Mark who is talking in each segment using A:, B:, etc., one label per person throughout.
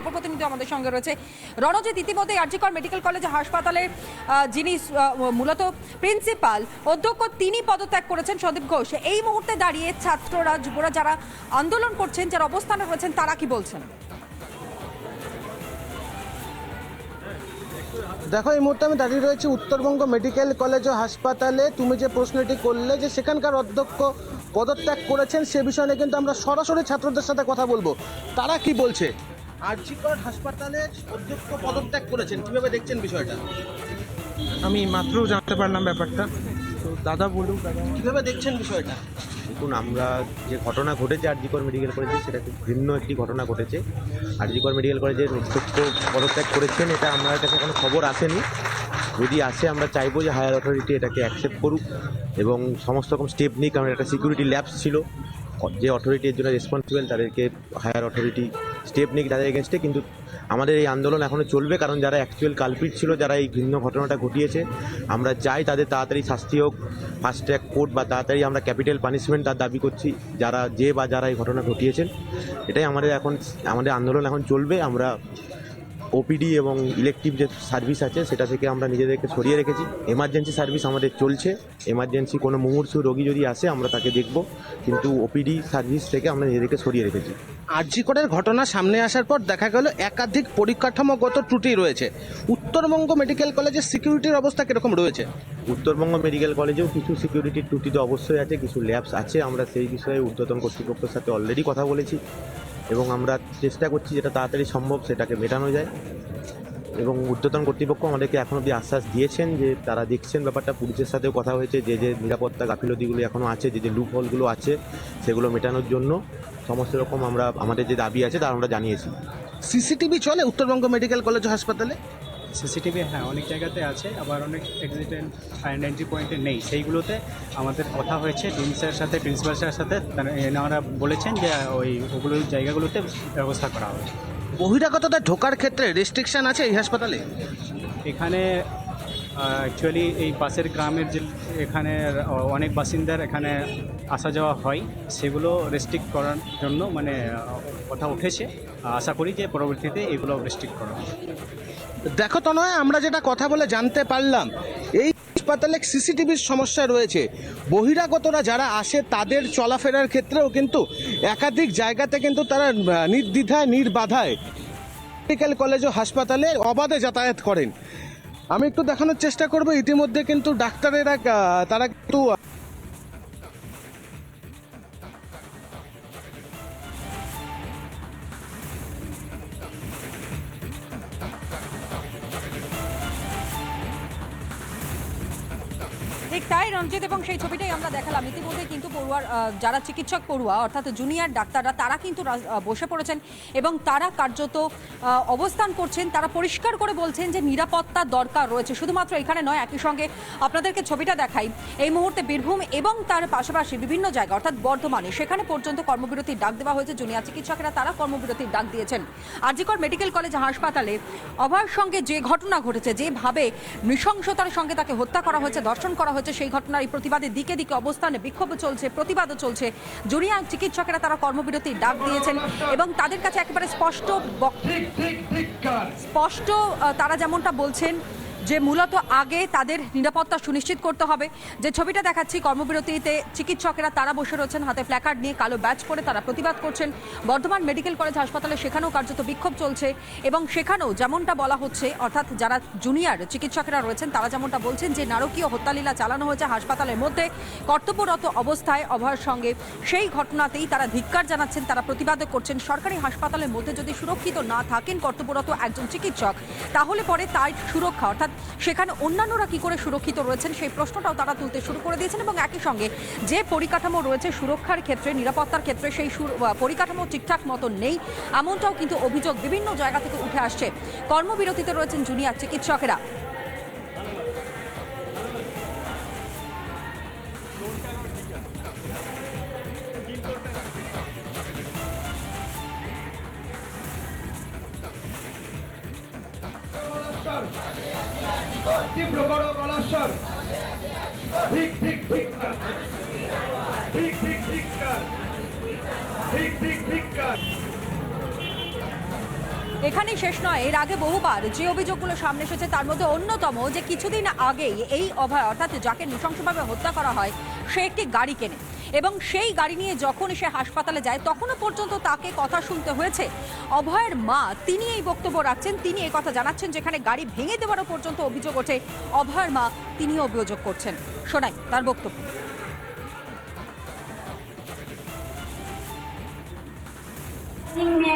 A: অপর প্রতিনিধি আমাদের সঙ্গে রয়েছে রণজিৎ ইতিমধ্যে আরজিকর মেডিকেল কলেজ হাসপাতালের যিনি মূলত প্রিন্সিপাল, অধ্যক্ষ তিনি পদত্যাগ করেছেন সন্দীপ ঘোষ। এই মুহূর্তে দাঁড়িয়ে ছাত্ররা, যুবরা যারা আন্দোলন করছেন, যারা অবস্থানে রয়েছেন, তারা কি বলছেন?
B: দেখো, এই মুহূর্তে আমি দাঁড়িয়ে রয়েছি উত্তরবঙ্গ মেডিকেল কলেজ ও হাসপাতালে। তুমি যে প্রশ্নটি করলে যে সেখানকার অধ্যক্ষ পদত্যাগ করেছেন, সে বিষয়ে কিন্তু আমরা সরাসরি ছাত্রদের সাথে কথা বলব। তারা কি বলছে? আরজিকর হাসপাতালের অধ্যক্ষ পদত্যাগ করেছেন। কীভাবে দেখছেন বিষয়টা?
C: আমি মাত্র জানতে পারলাম ব্যাপারটা। তো দাদা দাদা।
B: কীভাবে দেখছেন বিষয়টা?
D: দেখুন আমরা যে ঘটনা ঘটেছে আরজিকর মেডিকেল কলেজে সেটা খুব ভিন্ন একটি ঘটনা ঘটেছে। আরজিকর মেডিকেল কলেজের অধ্যক্ষ পদত্যাগ করেছেন এটা আমার কাছে কোনো খবর আসেনি। যদি আসে আমরা চাইব যে হায়ার অথরিটি এটাকে অ্যাকসেপ্ট করুক এবং সমস্ত রকম স্টেপ নিক। কারণ একটা সিকিউরিটি ল্যাবস ছিল। যে অথরিটির জন্য রেসপন্সিবল তাদেরকে হায়ার অথরিটি স্টেপ নিক তাদের এগেনস্টে কিন্তু আমাদের এই আন্দোলন এখনও চলবে, কারণ যারা অ্যাকচুয়াল কালপিট ছিল, যারা এই ভিন্ন ঘটনাটা ঘটিয়েছে, আমরা চাই তাদের তাড়াতাড়ি শাস্তি হোক ফাস্ট ট্র্যাক কোর্ট বা তাড়াতাড়ি আমরা ক্যাপিটাল পানিশমেন্ট তার দাবি করছি, যারা যে বা যারা এই ঘটনা ঘটিয়েছেন। এটাই আমাদের এখন, আমাদের আন্দোলন এখন চলবে, আমরা ওপিডি এবং ইলেকটিভ যে সার্ভিস আছে সেটা থেকে আমরা নিজেদেরকে সরিয়ে রেখেছি। এমার্জেন্সি সার্ভিস আমাদের চলছে। এমার্জেন্সি কোনো মুমূর্ষু রোগী যদি আসে আমরা তাকে দেখব। কিন্তু ওপিডি সার্ভিস থেকে আমরা নিজেদেরকে সরিয়ে রেখেছি।
B: আরজিকরের ঘটনা সামনে আসার পর দেখা গেল একাধিক পরিকাঠামোগত ত্রুটি রয়েছে। উত্তরবঙ্গ মেডিকেল কলেজের সিকিউরিটির অবস্থা কীরকম রয়েছে?
D: উত্তরবঙ্গ মেডিকেল কলেজেও কিছু সিকিউরিটির ত্রুটি তো অবশ্যই আছে কিছু ল্যাবস আছে। আমরা সেই বিষয়ে ঊর্ধ্বতন কর্তৃপক্ষের সাথে অলরেডি কথা বলেছি। এবং আমরা চেষ্টা করছি যেটা তাড়াতাড়ি সম্ভব সেটাকে মেটানো যায়। এবং ঊর্ধ্বতন কর্তৃপক্ষ আমাদেরকে এখনও অব্দি আশ্বাস দিয়েছেন যে তারা দেখছেন ব্যাপারটা। পুলিশের সাথেও কথা হয়েছে যে যে নিরাপত্তা গাফিলতিগুলো এখনও আছে, যে যে লুপ হোলগুলো আছে সেগুলো মেটানোর জন্য সমস্ত রকম আমরা, আমাদের যে দাবি আছে তা আমরা জানিয়েছি।
B: সিসিটিভি চলে উত্তরবঙ্গ মেডিকেল কলেজ হাসপাতালে?
E: সিসিটিভি হ্যাঁ অনেক জায়গাতে আছে আবার অনেক এক্সিডেন্ট ফাইন এন্ট্রি পয়েন্টে নেই। সেইগুলোতে আমাদের কথা হয়েছে ডিমসের সাথে প্রিন্সিপাল স্যারের সাথে এনারা বলেছেন যে ওই ওগুলো জায়গাগুলোতে ব্যবস্থা করা হবে।
B: বহিরাগতদের ঢোকার ক্ষেত্রে রেস্ট্রিকশন আছে এই হাসপাতালে?
E: এখানে অ্যাকচুয়ালি এই পাশের গ্রামের যে এখানে অনেক বাসিন্দার এখানে আসা যাওয়া হয় সেগুলো রেস্ট্রিক্ট করার জন্য মানে কথা উঠেছে। আশা করি যে পরবর্তীতে এগুলো রেস্ট্রিক্ট করা হবে
B: দেখো তো নয় আমরা যেটা কথা বলে জানতে পারলাম, এই হাসপাতালে সিসিটিভির সমস্যা রয়েছে। বহিরাগতরা যারা আসে, তাদের চলাফেরার ক্ষেত্রেও কিন্তু একাধিক জায়গাতে কিন্তু তারা নির্দ্বিধায়, নির্বাধায় মেডিকেল কলেজ ও হাসপাতালে অবাধে যাতায়াত করেন। আমি একটু দেখানোর চেষ্টা করব, ইতিমধ্যে কিন্তু ডাক্তারেরা তারা কিন্তু
A: তাই রঞ্জিত এবং সেই ছবিটাই আমরা দেখালাম। ইতিমধ্যে কিন্তু পড়ুয়ার যারা চিকিৎসক পড়ুয়া, অর্থাৎ জুনিয়র ডাক্তাররা, তারা কিন্তু বসে পড়েছেন এবং তারা কার্যত অবস্থান করছেন। তারা পরিষ্কার করে বলছেন যে নিরাপত্তা দরকার রয়েছে। শুধুমাত্র এখানে নয়, একই সঙ্গে আপনাদেরকে ছবিটা দেখাই। এই মুহূর্তে বীরভূম এবং তার পাশাপাশি বিভিন্ন জায়গা, অর্থাৎ বর্ধমানে, সেখানে পর্যন্ত কর্মবিরতির ডাক দেওয়া হয়েছে। জুনিয়র চিকিৎসকেরা তারা কর্মবিরতির ডাক দিয়েছেন। আরজিকর মেডিকেল কলেজ হাসপাতালে অভয়ের সঙ্গে যে ঘটনা ঘটেছে, যেভাবে নৃশংসতার সঙ্গে তাকে হত্যা করা হয়েছে, ধর্ষণ করা হয়েছে সেই ঘটনার এই প্রতিবাদে দিকে দিকে অবস্থানে বিক্ষোভ চলছে প্রতিবাদও চলছে জুনিয়র চিকিৎসকেরা তারা কর্মবিরতির ডাক দিয়েছেন এবং তাদের কাছে একেবারে স্পষ্ট স্পষ্ট তারা যেমনটা বলছেন যে মূলত আগে তাদের নিরাপত্তা সুনিশ্চিত করতে হবে। যে ছবিটা দেখাচ্ছি, কর্মবিরতিতে চিকিৎসকেরা তারা বসে রয়েছেন, হাতে প্ল্যাকার্ড নিয়ে কালো ব্যাচ পরে তারা প্রতিবাদ করছেন। বর্ধমান মেডিকেল কলেজ হাসপাতালে সেখানেও কার্যত বিক্ষোভ চলছে এবং সেখানেও যেমনটা বলা হচ্ছে, অর্থাৎ যারা জুনিয়র চিকিৎসকেরা রয়েছেন, তারা যেমনটা বলছেন যে নারকীয় হত্যালীলা চালানো হয়েছে হাসপাতালের মধ্যে। কর্তব্যরত অবস্থায় অভয়ের সঙ্গে সেই ঘটনাতেই তারা ধিক্কার জানাচ্ছেন, তারা প্রতিবাদ করছেন। সরকারি হাসপাতালের মধ্যে যদি সুরক্ষিত না থাকেন কর্তব্যরত একজন চিকিৎসক, তাহলে পরে তার সুরক্ষা, অর্থাৎ সেখানে অন্যান্যরা কি করে সুরক্ষিত রয়েছেন সেই প্রশ্নটাও তারা তুলতে শুরু করে দিয়েছেন এবং একই সঙ্গে যে পরিকাঠামো রয়েছে সুরক্ষার ক্ষেত্রে, নিরাপত্তার ক্ষেত্রে সেই পরিকাঠামো ঠিকঠাক মতো নেই, এমনটাও কিন্তু অভিযোগ বিভিন্ন জায়গা থেকে উঠে আসছে। কর্মবিরতিতে রয়েছেন জুনিয়র চিকিৎসকেরা।
F: তীব্র বড় গলাস্বর ঠিক ঠিক ঠিক ঠিক ঠিক ঠিক ঠিক ঠিক ঠিক কার।
A: এখানেই শেষ নয়, এর আগে বহুবার যে অভিযোগগুলো সামনে এসেছে তার মধ্যে অন্যতম যে কিছুদিন আগেই এই অভয়, অর্থাৎ যাকে নৃশংসভাবে হত্যা করা হয়, সে একটি গাড়ি কেনে। এবং সেই গাড়ি নিয়ে যখন সে হাসপাতালে যায়, তখনও পর্যন্ত তাকে কথা শুনতে হয়েছে। অভয়ের মা, তিনি এই বক্তব্য রাখছেন, তিনি এই কথা জানাচ্ছেন, যেখানে গাড়ি ভেঙে দেওয়ারও পর্যন্ত অভিযোগ ওঠে। অভয়ের মা, তিনিও অভিযোগ করছেন। শোনাই তার বক্তব্য।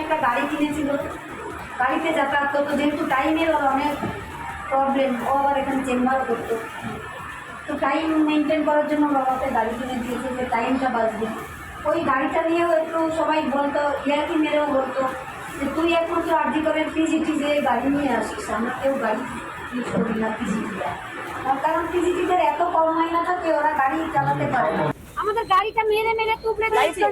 G: একটা গাড়ি কিনেছিল। গাড়িতে যাতায়াত করতো, যেহেতু টাইমের অনেক প্রবলেম ও আবার এখানে চেম্বার করতো। তো টাইম মেনটেন করার জন্য বাবাকে গাড়ি কিনে দিয়েছে যে টাইমটা বাঁচবে। ওই গাড়িটা নিয়েও একটু সবাই বলতো ইয়ার্কি মেরেও বলতো যে তুই একমাত্র আর্জি করে পিজিটি যে গাড়ি নিয়ে আসিস আমরা কেউ গাড়ি ইউজ করি না পিজিটিটা কারণ পিজিটিদের এত কম মাইনা থাকে ওরা গাড়ি চালাতে পারে না।
H: আমাদের গাড়িটা মেরে মেরে টুকরে দিয়েছে।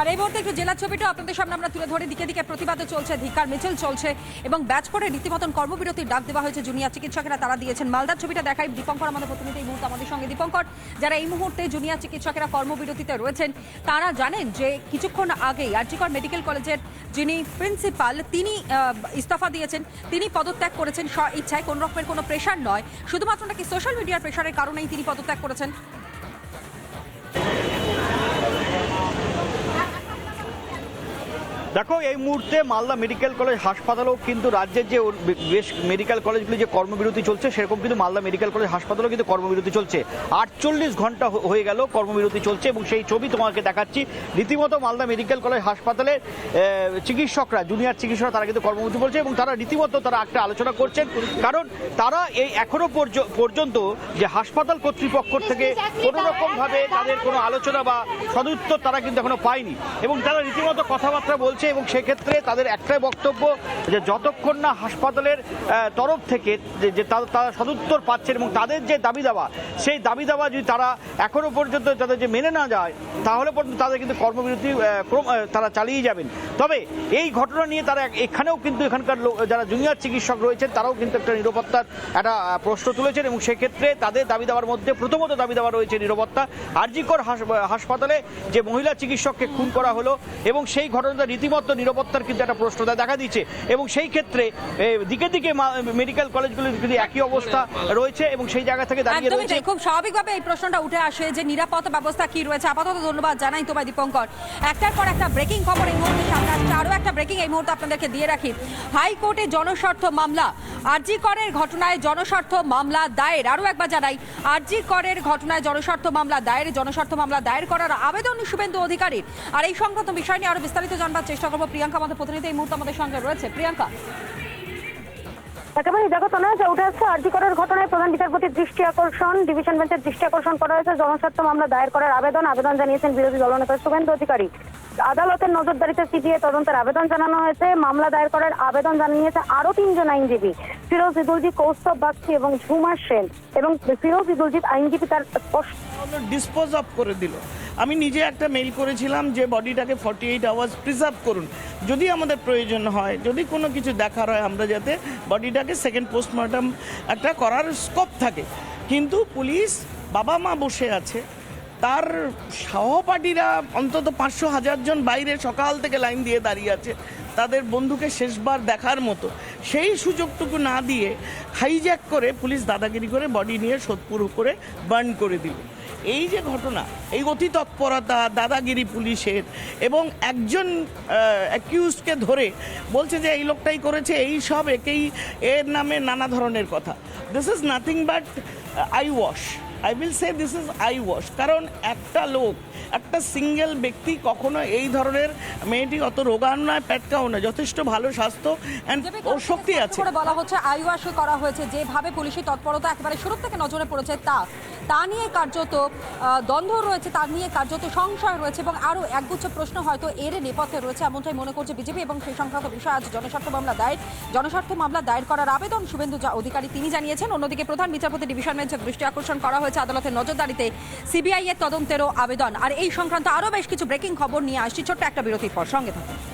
A: আর এই মুহূর্তে একটু জেলার ছবিটা আপনাদের সামনে আমরা তুলে ধরে। দিকে দিকে প্রতিবাদও চলছে, ধিক্কার, মিছিল চলছে এবং ব্যাচ করে রীতিমতন কর্মবিরতির ডাক দেওয়া হয়েছে জুনিয়র চিকিৎসকেরা, তারা দিয়েছেন মালদার ছবিটা দেখাই দীপঙ্কর আমাদের প্রতিনিধি এই মুহূর্তে আমাদের সঙ্গে। দীপঙ্কর, যারা এই মুহূর্তে জুনিয়র চিকিৎসকেরা কর্মবিরতিতে রয়েছেন, তারা জানেন যে কিছুক্ষণ আগেই আরজিকর মেডিকেল কলেজের যিনি প্রিন্সিপাল, তিনি ইস্তফা দিয়েছেন, তিনি পদত্যাগ করেছেন। স্ব ইচ্ছায় কোনো রকমের কোনো প্রেশার নয়। শুধুমাত্র নাকি সোশ্যাল মিডিয়ার প্রেশারের কারণেই তিনি পদত্যাগ করেছেন।
I: দেখো, এই মুহূর্তে মালদা মেডিকেল কলেজ হাসপাতালও কিন্তু রাজ্যের যে বেশ মেডিকেল কলেজগুলি যে কর্মবিরতি চলছে, সেরকম কিন্তু মালদা মেডিকেল কলেজ হাসপাতালও কিন্তু কর্মবিরতি চলছে। আটচল্লিশ ঘণ্টা হয়ে গেল কর্মবিরতি চলছে এবং সেই ছবি তোমাকে দেখাচ্ছি। রীতিমতো মালদা মেডিকেল কলেজ হাসপাতালের চিকিৎসকরা, জুনিয়র চিকিৎসকরা তারা কিন্তু কর্মবিরতি বলছে এবং তারা রীতিমতো তারা একটা আলোচনা করছেন। কারণ তারা এই এখনও পর্য- পর্যন্ত যে হাসপাতাল কর্তৃপক্ষ থেকে কোনো রকম ভাবে তাদের কোনো আলোচনা বা সদুত্তর তারা কিন্তু এখনও পায়নি। এবং তারা রীতিমতো কথাবার্তা বলছে এবং সেক্ষেত্রে তাদের একটাই বক্তব্য যে যতক্ষণ না হাসপাতালের তরফ থেকে যে- তারা তারা সদুত্তর পাচ্ছেন এবং তাদের যে দাবি দাওয়া, সেই দাবি দাওয়া যদি তারা এখনও পর্যন্ত তাদের যে মেনে না যায়, তাহলে পর্যন্ত তাদের কিন্তু কর্মবিরতি তারা চালিয়ে যাবেন। তবে এই ঘটনা নিয়ে তারা এখানেও কিন্তু এখানকার যারা জুনিয়র চিকিৎসক রয়েছেন, তারাও কিন্তু একটা নিরাপত্তার একটা প্রশ্ন তুলেছেন এবং সেক্ষেত্রে তাদের দাবি দেওয়ার মধ্যে প্রথমত দাবি দেওয়া রয়েছে নিরাপত্তা। আরজিকর হাস- হাসপাতালে যে মহিলা চিকিৎসককে খুন করা হলো এবং সেই ঘটনাটা রীতিমতো নিরাপত্তার কিন্তু একটা প্রশ্নতা দেখা দিচ্ছে। এবং সেই ক্ষেত্রে দিকে দিকে মেডিকেল কলেজগুলির কিন্তু একই অবস্থা রয়েছে এবং সেই জায়গা থেকে দাঁড়িয়ে রয়েছে।
A: খুব স্বাভাবিকভাবে এই প্রশ্নটা উঠে আসে যে নিরাপত্তা ব্যবস্থা কি রয়েছে। আপাতত ধন্যবাদ জানাই তোমায় দীপঙ্কর। একটার পর একটা ব্রেকিং খবর এই মুহূর্তে সামনে আসছে। আরও একটা ব্রেকিং এই মুহূর্তে আপনাদেরকে দিয়ে রাখি। হাইকোর্টে জনস্বার্থ মামলা। আরজি করের ঘটনায় জনস্বার্থ মামলা দায়ের। আরও একবার জানাই আরজি করের ঘটনায় জনস্বার্থ মামলা দায়ের। জনস্বার্থ মামলা দায়ের করার আবেদন শুভেন্দু অধিকারীর। আর এই সংক্রান্ত বিষয় নিয়ে আরও বিস্তারিত জানবার চেষ্টা করব। প্রিয়াঙ্কা আমাদের প্রতিনিধি এই মুহূর্তে আমাদের সঙ্গে রয়েছে। প্রিয়াঙ্কা।
H: একেবারে দেখো তো নয় যে উঠে আসছে ঘটনায় প্রধান বিচারপতির দৃষ্টি আকর্ষণ ডিভিশন বেঞ্চের দৃষ্টি আকর্ষণ করা হয়েছে। জনস্বার্থ মামলা দায়ের করার আবেদন আবেদন জানিয়েছেন বিরোধী দলনেতা শুভেন্দু অধিকারী। আদালতের নজরদারিতে সিবিআই তদন্তের আবেদন জানানো হয়েছে। মামলা দায়ের করার আবেদন জানিয়েছে আরও তিনজন আইনজীবী। ফিরোজ ইদুলজিৎ কৌস্তব বাগচি এবং ঝুমার সেন। এবং ফিরোজ ইদুলজিৎ আইনজীবী তার স্পষ্ট
J: ডিসপোজ অফ করে দিল। আমি নিজে একটা মেইল করেছিলাম যে বডিটাকে ফর্টি এইট আওয়ার্স প্রিজার্ভ করুন। যদি আমাদের প্রয়োজন হয়, যদি কোনো কিছু দেখার হয় আমরা যাতে বডিটাকে সেকেন্ড পোস্টমর্টম একটা করার স্কোপ থাকে। কিন্তু পুলিশ বাবা মা বসে আছে, তার সহপাঠীরা অন্তত পাঁচশো হাজার জন বাইরে সকাল থেকে লাইন দিয়ে দাঁড়িয়ে আছে, তাদের বন্ধুকে শেষবার দেখার মতো। সেই সুযোগটুকু না দিয়ে হাইজ্যাক করে পুলিশ দাদাগিরি করে বডি নিয়ে সোদপুর করে বার্ন করে দিল। এই যে ঘটনা এই অতি তৎপরতা দাদাগিরি পুলিশের এবং একজন অ্যাকিউজকে ধরে বলছে যে এই লোকটাই করেছে এই সব একেই এর নামে নানা ধরনের কথা। This is nothing but eye wash I will say this is eye wash কারণ একটা লোক একটা সিঙ্গেল ব্যক্তি কখনো এই ধরনের মেয়েটি অত রোগান নয় প্যাটকাও নয় যথেষ্ট ভালো স্বাস্থ্য অ্যান্ড ওর শক্তি আছে।
A: বলা হচ্ছে আইওয়াশ করা হয়েছে যেভাবে পুলিশের তৎপরতা একেবারে শুরু থেকে নজরে পড়েছে তা। তা নিয়ে কার্যত দ্বন্দ্ব রয়েছে তার নিয়ে কার্যত সংশয় রয়েছে এবং আরও একগুচ্ছ প্রশ্ন হয়তো এর নেপথ্যে রয়েছে এমনটাই মনে করছে বিজেপি এবং সেই সংক্রান্ত বিষয় আজ জনস্বার্থ মামলা দায়ের, জনস্বার্থ মামলা দায়ের করার আবেদন শুভেন্দু জা- অধিকারী তিনি জানিয়েছেন। অন্যদিকে প্রধান বিচারপতি ডিভিশন বেঞ্চের দৃষ্টি আকর্ষণ করা হয়েছে আদালতের নজরদারিতে সিবিআই এর তদন্তেরও আবেদন। আর এই সংক্রান্ত আরও বেশ কিছু ব্রেকিং খবর নিয়ে আসছি, ছোট্ট একটা বিরতির পর। সঙ্গে থাকুন।